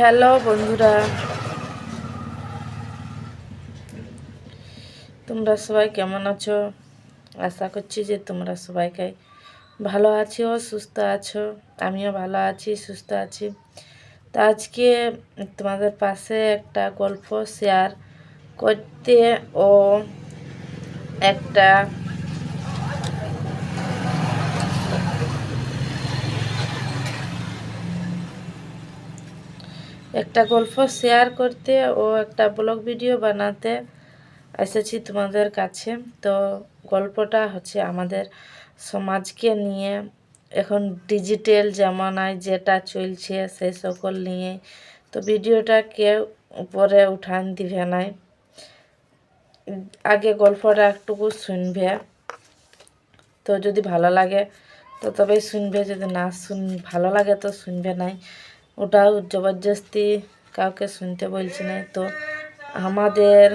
Hello বন্ধুরা। তোমরা সবাই কেমন আছো? আশা করছি যে তোমরা সবাইকে ভালো আছো, সুস্থ আছো। আমিও ভালো আছি, সুস্থ আছি। তো আজকে তোমাদের পাশে একটা গল্প শেয়ার করতে ও একটা একটা গল্প শেয়ার করতে ও একটা ব্লগ ভিডিও বানাতে এসেছি তোমাদের কাছে। তো গল্পটা হচ্ছে আমাদের সমাজকে নিয়ে, এখন ডিজিটাল জামানায় যেটা চলছে সেই সকল নিয়ে। তো ভিডিওটা কেউ উপরে উঠান দিবে নাই। আগে গল্পটা একটুকু শুনবে। তো যদি ভালো লাগে, তো তবেই শুনবে, যদি না শুন ভালো লাগে তো শুনবে নাই। ওটাও জবরদস্তি কাউকে শুনতে বলছি না তো আমাদের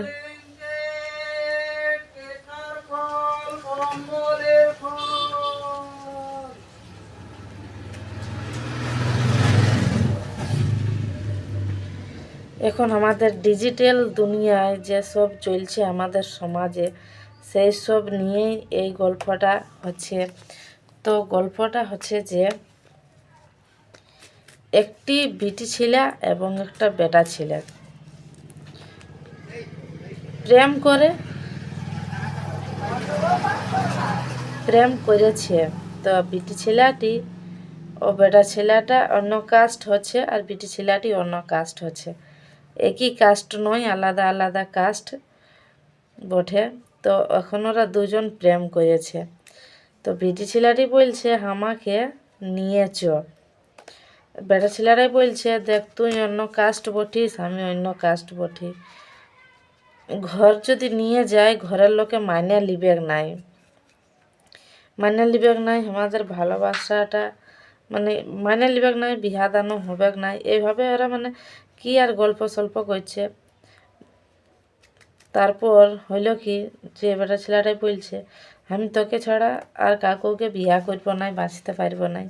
এখন আমাদের ডিজিটাল দুনিয়ায় যেসব চলছে আমাদের সমাজে, সেই সব নিয়েই এই গল্পটা হচ্ছে। তো গল্পটা হচ্ছে যে একটি বিটি ছেলে এবং একটা বেটা ছেলে। প্রেম করে, প্রেম করেছে। তো বিটি ছেলেটি ও বেটা ছেলেটা অন্য কাস্ট হচ্ছে আর বিটি ছেলেটি অন্য কাস্ট হচ্ছে। একই কাস্ট নয়, আলাদা আলাদা কাস্ট বটে। তো এখন ওরা দুজন প্রেম করেছে। তো বিটি ছেলেটি বলছে, আমাকে নিয়ে চ বেটা ছেলেরাই বলছে, দেখ, তুই অন্য কাস্ট বটিস, আমি অন্য কাস্ট বটি। ঘর যদি নিয়ে যায়, ঘরের লোকে মাইনে লিবেক নাই। মাইনে লিবেক নাই, আমাদের ভালোবাসাটা মানে মাইনে লিবেক নাই বিহা দানো হবেক নাই। এইভাবে ওরা মানে কি আর গল্প সল্প করছে? তারপর হইল কি যে বেটা ছেলেটাই বলছে, আমি তোকে ছাড়া আর কাকুকে বিয়া করব নাই বাঁচতে পারব নাই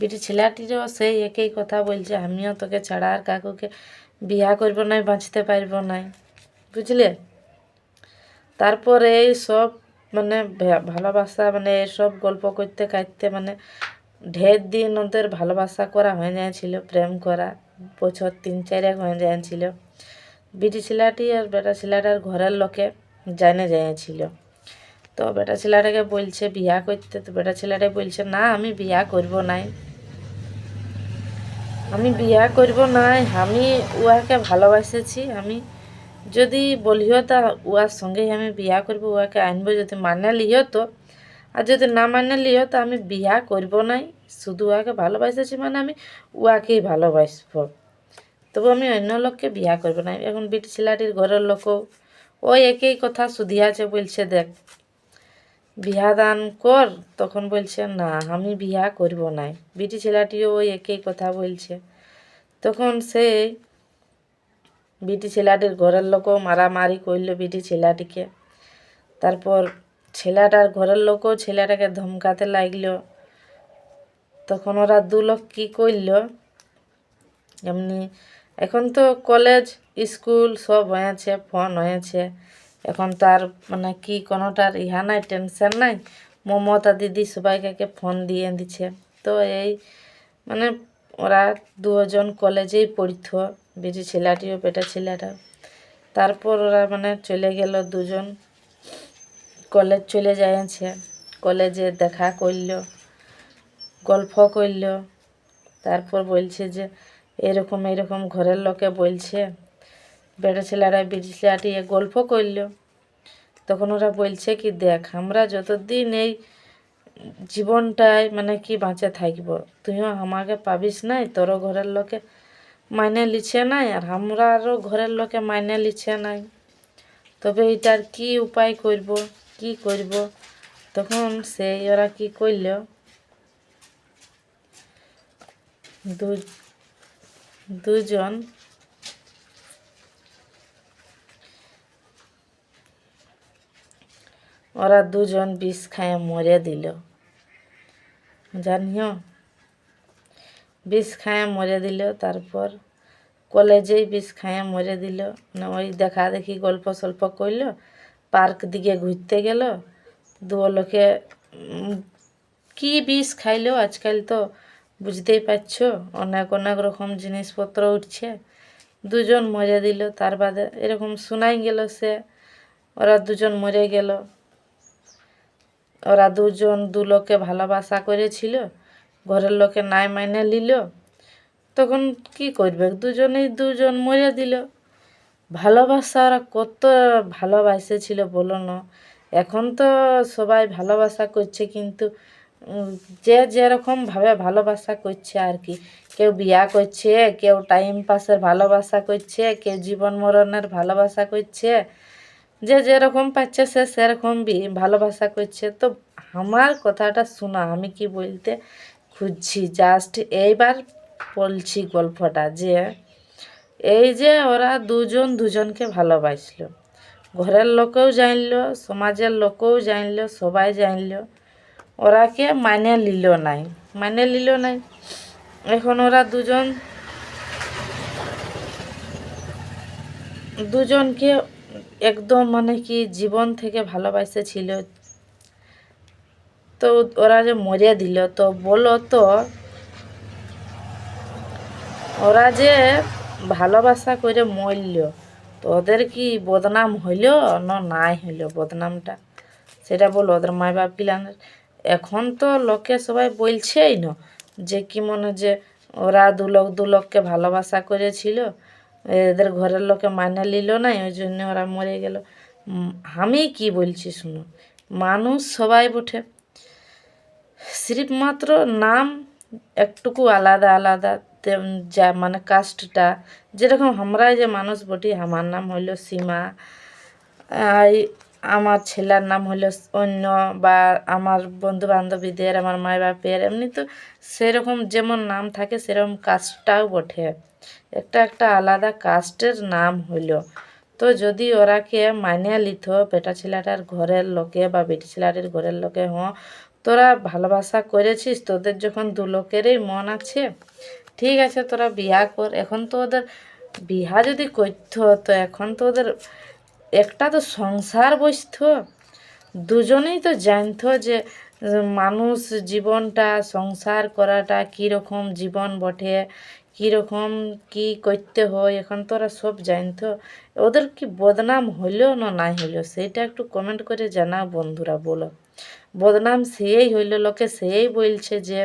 বিটি ছেলেটিরও সেই একই কথা বলছে, আমিও তোকে ছাড়া আর কাকুকে বিয়া করব নাই বাঁচতে পারব নাই বুঝলে? তারপরে এই সব মানে ভালোবাসা মানে এসব গল্প করতে কাটতে মানে ঢের দিন ওদের ভালোবাসা করা হয়ে যাচ্ছিল প্রেম করা, বছর তিন চারেক হয়ে যাচ্ছিল বিটি ছেলেটি আর বেটা ছেলেটার ঘরের লোকে জানে যাইছিল তো বেটা ছেলেটাকে বলছে, বিয়া করতে? তো বেটা ছেলেটাই বলছে, না, আমি বিয়া করব নাই। আমি বিয়া করব নাই আমি উহাকে ভালোবাসেছি, আমি যদি বলিও তা উহার সঙ্গেই আমি বিয়া করব, উহাকে আনব যদি মানা লিও তো। আর যদি না মানে লিও তো আমি বিয়া করব নাই, শুধু উহাকে ভালোবাসেছি মানে আমি উহাকেই ভালোবাসবো। তবু আমি অন্য লোককে বিয়া করব না, এখন বিটি ছেলেটির ঘরের লোকও ওই একই কথা শুধিয়াছে, বলছে, দেখ বিয়া দান কর, তখন বলছে, না, আমি বিয়া করব নাই বিটি ছেলেটিও ওই একই কথা বলছে। তখন সে বিটি ছেলেটির ঘরের লোকও মারামারি করল বিটি ছেলেটিকে। তারপর ছেলেটার ঘরের লোকও ছেলেটাকে ধমকাতে লাগল। তখন ওরা দু লোক কী করল? এমনি, এখন তো কলেজ স্কুল সব হয়েছে ফোন হয়েছে। এখন তার মানে কি কোনোটার ইহা নাই টেনশন নাই। মমতা দিদি সবাইকে ফোন দিয়ে দিছে। তো এই মানে ওরা দুজন কলেজেই পড়িত বেটি ছেলেটিও বেটা ছেলেটা। তারপর ওরা মানে চলে গেল, দুজন কলেজ চলে যাইছে। কলেজে দেখা করল, গল্প করল। তারপর বলছে যে, এরকম এরকম ঘরের লোকে বলছে বেটা ছেলেরা বেটি ছেলেটি গল্প করল। তখন ওরা বলছে কি, দেখ, আমরা যতদিন এই জীবনটায় মানে কি বাঁচে থাকব, তুইও আমাকে পাবিস নাই, তোরও ঘরের লোকে মাইনে লিছে নাই, আর আমরা আরও ঘরের লোকে মাইনে লিছে নাই। তবে এটার কি উপায় করব, কি করব? তখন সেই ওরা কি করল দুজন ওরা দুজন বিষ খায় মরে দিল। জানিও? বিষ খায় মরে দিল, তারপর কলেজেই বিষ খাইয়ে মরে দিল। ওই দেখা দেখি গল্প সল্প করল পার্ক দিকে ঘুরতে গেল। দু লোকে কি বিষ খাইলো আজকাল তো বুঝতেই পারছ? অনেক অনেক রকম জিনিসপত্র উঠছে। দুজন মরে দিল, তার বাদে এরকম শোনাই গেল সে, ওরা দুজন মরে গেল। ওরা দুজন দু লোককে ভালোবাসা করেছিল, ঘরের লোকে নাই মাইনে নিল। তখন কি করবে? দুজনেই দুজন মরে দিল। ভালোবাসা ওরা কত ভালোবাসেছিল বলো না। এখন তো সবাই ভালোবাসা করছে, কিন্তু যে যেরকমভাবে ভালোবাসা করছে আর কি। কেউ বিয়া করছে, কেউ টাইম পাসের ভালোবাসা করছে, কেউ জীবন মরণের ভালোবাসা করছে যে যেরকম পাচ্ছে সে সেরকম বি- ভালোবাসা করছে। তো আমার কথাটা শোনা, আমি কি বলতে খুঁজছি? জাস্ট এইবার বলছি গল্পটা যে, এই যে ওরা দুজন দুজনকে ভালোবাসলো। ঘরের লোকেও জানলো, সমাজের লোকেও জানলো, সবাই জানলো। ওরাকে মানে নিল নাই। মানে নিল নাই। এখন ওরা দুজন, দুজনকে একদম মানে কি জীবন থেকে ভালোবাসে ছিল। তো ওরা যে মরে দিল, তো বলো তো, ওরা যে ভালোবাসা করে মরল, তো ওদের কি বদনাম হইল না নাই হইল বদনামটা? সেটা বলো, ওদের মাই বাপ পিলানের এখন তো লোকে সবাই বলছেই না যে কি মনে যে ওরা দু লোক দু লোককে ভালোবাসা করেছিল। এদের ঘরের লোকে মানে নিল না ওই জন্য ওরা মরে গেল। আমি কি বলছি শুনো? মানুষ সবাই বটে। সিরিফ মাত্র নাম একটুকু আলাদা আলাদা যা মানে কাস্টটা। যেরকম আমরা যে মানুষ বটি, আমার নাম হইল সীমা। আমার ছেলের নাম হলো অন্য বা আমার বন্ধু বান্ধবীদের আমার মাই বাপের এমনি তো সেরকম যেমন নাম থাকে, সেরকম কাস্টটাও বটে। একটা একটা আলাদা কাস্টের নাম হইল। তো যদি ওরাকে মানিয়ে লিত, বেটা ছেলেটার ঘরের লোকে বা বেটি ছেলেটার ঘরের লোকে হ, তোরা ভালোবাসা করেছিস, তোদের যখন দু লোকেরই মন আছে, ঠিক আছে, তোরা বিয়া কর। এখন তো ওদের বিয়া যদি করতো, তো এখন তো ওদের একটা তো সংসার বসত দুজনেই তো জানতো যে, মানুষ জীবনটা, সংসার করাটা কীরকম জীবন বটে, কীরকম কি করতে হয়, এখন তো ওরা সব জানতো। ওদের কি বদনাম হইল না নাই হইল, সেইটা একটু কমেন্ট করে জানাও বন্ধুরা, বলো। বদনাম সেই হইল, লোকে সেই বলছে যে,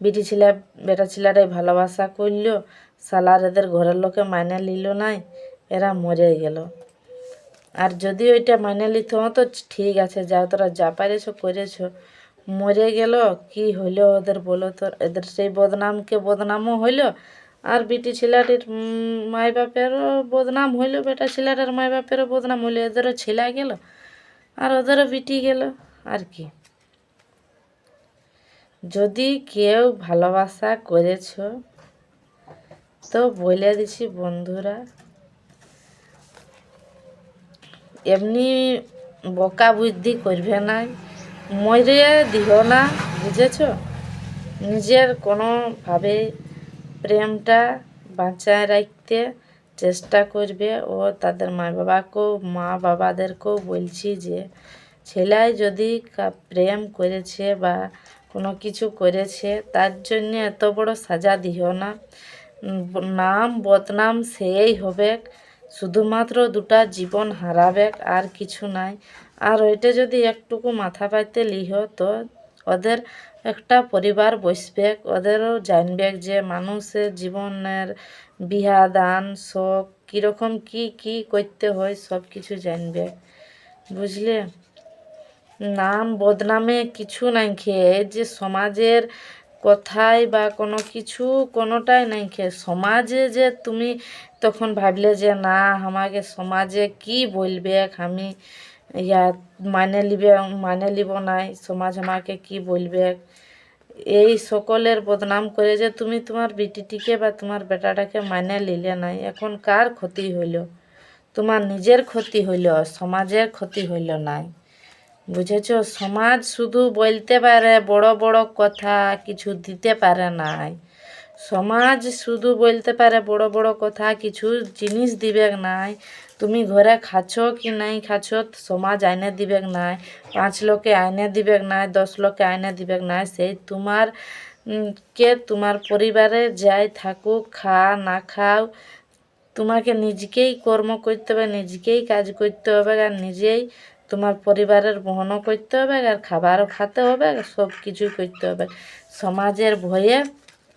বিটি ছেলে, বেটা ছেলেরাই ভালোবাসা করল, সালার এদের ঘরের লোকে মাইনে নিল নাই, এরা মরে গেল। আর যদি ওইটা মাইনে নিতে তো ঠিক আছে, যাও, তোরা যা পারেছো, করেছ। মরে গেল, কি হইল ওদের বলো তো, এদের সেই বদনামকে বদনামও হইল। আর বিটি ছেলেটির মাই বাপেরও বদনাম হইল, বেটা ছেলেটার মাই বাপেরও বদনাম হইল, এদেরও ছেলে গেল, আর ওদেরও বিটি গেল, আর কি। যদি কেউ ভালোবাসা করেছ, তো বলে দিছি বন্ধুরা। এমনি বকা বুদ্ধি করবে না, মরে দিও না, বুঝেছ? নিজের কোনোভাবে প্রেমটা বাঁচায় রাখতে চেষ্টা করবে। ও তাদের মা বাবাকেও মা বাবাদেরকেও বলছি যে, ছেলাই যদি প্রেম করেছে বা কোনো কিছু করেছে, তার জন্য এত বড় সাজা দিও না। নাম, বদনাম সেই হবে শুধুমাত্র দুটা জীবন হারাবেক আর কিছু নাই। আর ওইটা যদি একটুকু মাথা পাইতে লিহ, তো ওদের একটা পরিবার বসবে ওদেরও জানবেক যে মানুষের জীবনের বিহা, দান, শোক, কীরকম কি কি করতে হয় সব কিছু জানবে বুঝলে? নাম, বদনামে কিছু নাই খেয়ে। যে সমাজের কথাই বা কোনো কিছু কোনোটাই নাই খেয়ে সমাজে যে তুমি তখন ভাবলে যে, না, আমাকে সমাজে কি বলবে আমি ইয়া মানে লিবে মানে লিব নাই সমাজ আমাকে কি বলবে এই সকলের বদনাম করে যে তুমি তোমার বিটিটিকে বা তোমার বেটাটাকে মানে নিলে নাই এখন কার ক্ষতি হইল? তোমার নিজের ক্ষতি হইল, সমাজের ক্ষতি হইল নাই। বুঝেছ? সমাজ শুধু বলতে পারে বড় বড় কথা, কিছু দিতে পারে নাই। সমাজ শুধু বলতে পারে বড় বড় কথা, কিছু জিনিস দিবেক নাই। তুমি ঘরে খাচ্ছ কি নাই খাচ্ছ, সমাজ আইনে দিবেক নাই। পাঁচ লোকে আইনে দিবেক নাই, দশ লোকে আইনে দিবেক নাই, সেই তোমার কে তোমার পরিবারে যাই থাকুক, খা, না খাও, তোমাকে নিজকেই কর্ম করতে হবে, নিজকেই কাজ করতে হবে, আর নিজেই তোমার পরিবারের বহনও করতে হবে, আর খাবারও খেতে হবে সব কিছুই করতে হবে। সমাজের ভয়ে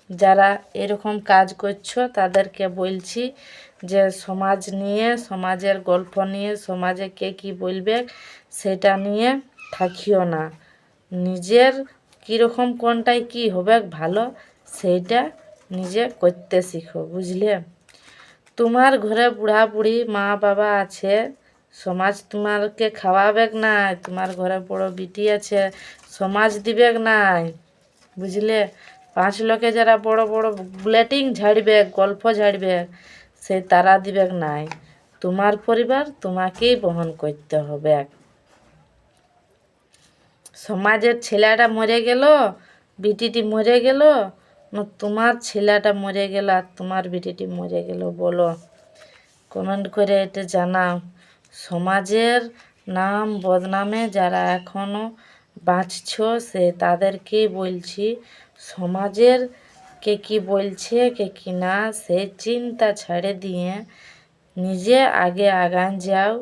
যারা এরকম কাজ করছ, তাদেরকে বলছি যে সমাজ নিয়ে, সমাজের গল্প নিয়ে, সমাজে কে কী বলবে সেটা নিয়ে থাকিও না। নিজের কীরকম কোনটায় কী হবে ভালো, সেইটা নিজে করতে শিখো, বুঝলে? তোমার ঘরে বুড়া বুড়ি মা বাবা আছে সমাজ তোমারকে খাওয়াবেক নাই তোমার ঘরে বড় বিটি আছে, সমাজ দিবেক নাই বুঝলে? পাঁচ লোকে যারা বড় বড় বুলেটিং ঝাড়বে, গল্প ঝাড়বে, সে তারা দিবেক নাই তোমার পরিবার তোমাকেই বহন করতে হবে। সমাজের ছেলেটা মরে গেল, বিটিটি মরে গেল তোমার ছেলেটা মরে গেল আর তোমার বিটিটি মরে গেল বলো। কমেন্ট করে এটা জানাও। সমাজের নাম বদনামে যারা এখনও বাঁচছ, সে তাদেরকেই বলছি, সমাজের কে কি বলছে, কে কি না, সে চিন্তা ছেড়ে দিয়ে নিজে আগে আগান যাও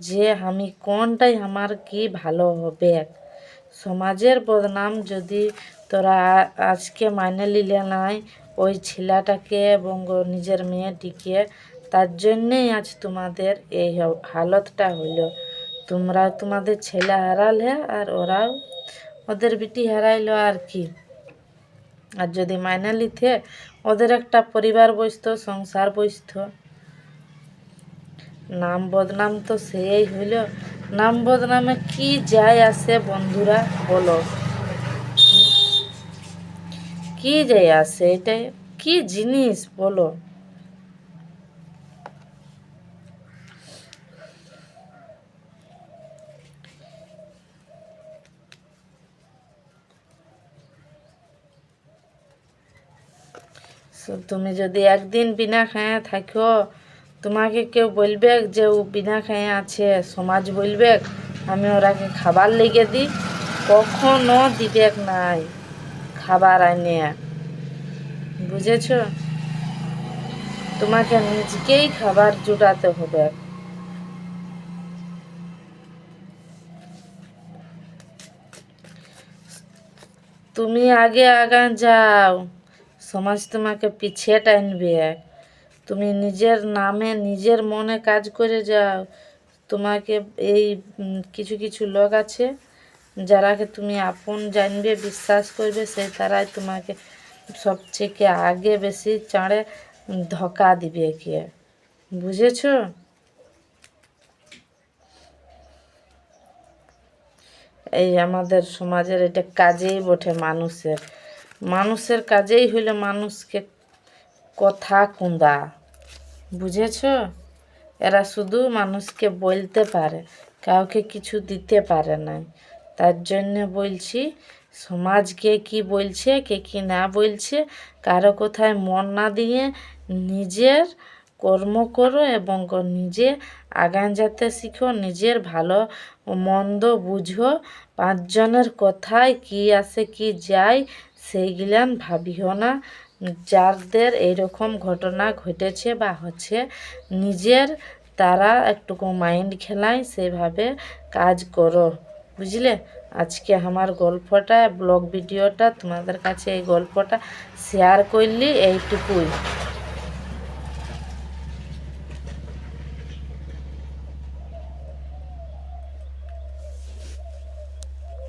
যে আমি কোনটাই আমার কি ভালো হবে। সমাজের বদনাম যদি তোরা আজকে মানে নিলে নাই, ওই ছেলেটাকে এবং নিজের মেয়েটিকে তার জন্যেই আজ তোমাদের এই হালতটা হইল তোমরা তোমাদের ছেলে হারালে আর ওরাও ওদের বিটি হারাইলো আর কি। আর যদি মাইনে লিথে ওদের একটা পরিবার বসতো, সংসার বসতো, নাম বদনাম তো সেই হইল। নাম বদনামে কি যায় আসে বন্ধুরা বলো। কি যায় আসে এটাই, কি জিনিস বলো। তুমি যদি একদিন বিনা খায়া থাকো তোমাকে কেউ বলবে যে ও বিনা খায়া আছে, সমাজ বলবে আমি ওরাকে খাবার লেগে দিই, কখনো দিবেক নাই, খাবার আনে। বুঝেছ? তোমাকে নিজকেই খাবার জুটাতে হবে। তুমি আগে আগান যাও। সমাজ তোমাকে পিছিয়ে টানবে এক। তুমি নিজের নামে নিজের মনে কাজ করে যাও। তোমাকে এই কিছু কিছু লোক আছে যারাকে তুমি আপন জানবে, বিশ্বাস করবে সেই তারাই তোমাকে সবচেয়ে আগে বেশি চাঁড়ে ধোকা দিবে কে বুঝেছ? এই আমাদের সমাজের এটা কাজেই বটে মানুষের। মানুষের কাজেই হইলে মানুষকে কথা কুন্দা। বুঝেছ? এরা শুধু মানুষকে বলতে পারে, কাউকে কিছু দিতে পারে না তার জন্য বলছি, সমাজকে কি বলছে, কে কি না বলছে, কারও কোথায় মন না দিয়ে নিজের কর্ম করো এবং নিজে আগান যেতে শিখো, নিজের ভালো মন্দ বুঝো। পাঁচজনের কথায় কি আসে কি যায় সেইগুলান ভাবিও না যাদের এইরকম ঘটনা ঘটেছে বা হচ্ছে নিজের তারা একটুকু মাইন্ড খেলায়, সেভাবে কাজ করো। বুঝলে? আজকে আমার গল্পটা ব্লগ ভিডিওটা তোমাদের কাছে এই গল্পটা শেয়ার করলি এইটুকুই।